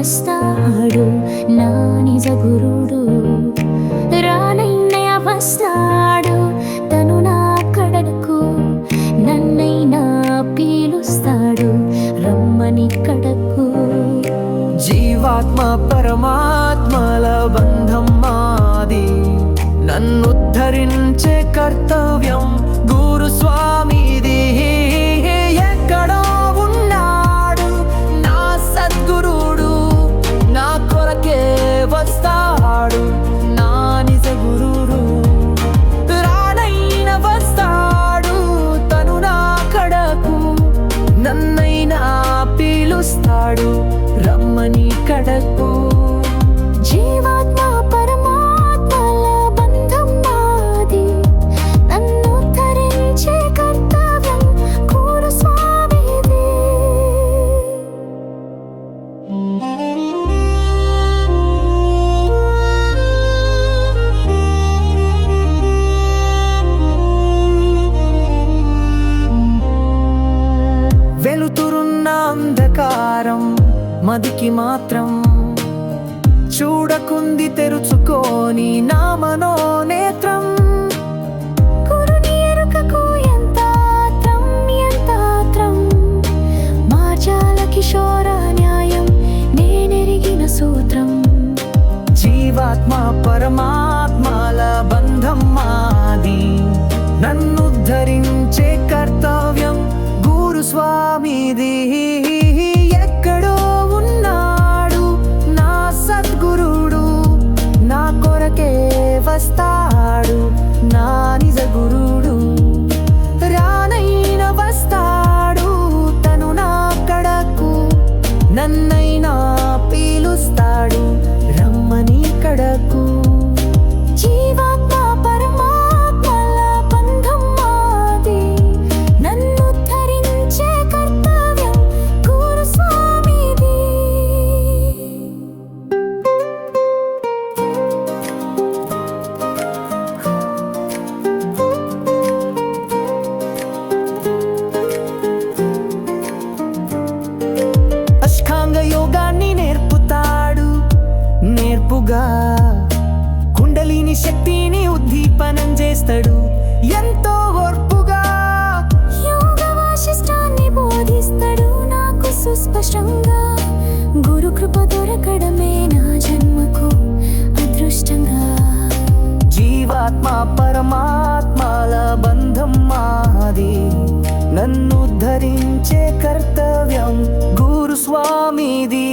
వస్తాడు నా నిజ గురుడు. రానైనయ వస్తాడు తను నా కడకు నన్నైనా పీలుస్తాడు రమ్మని కడకు. జీవాత్మ పరమాత్మల బంధం మాది నన్నుద్ధరించే కర్తవ్యం వస్తాడు రమ్మని కడకు. జీవా మదికి మాత్రం చూడకుంది తెరుచుకోని నా మనోనేత్రం. కిషోర న్యాయం నేనెరిగిన సూత్రం. జీవాత్మ పరమాత్మల బంధం మా నాది నన్ను ధరించే కర్తవ్యం గురుస్వామిది.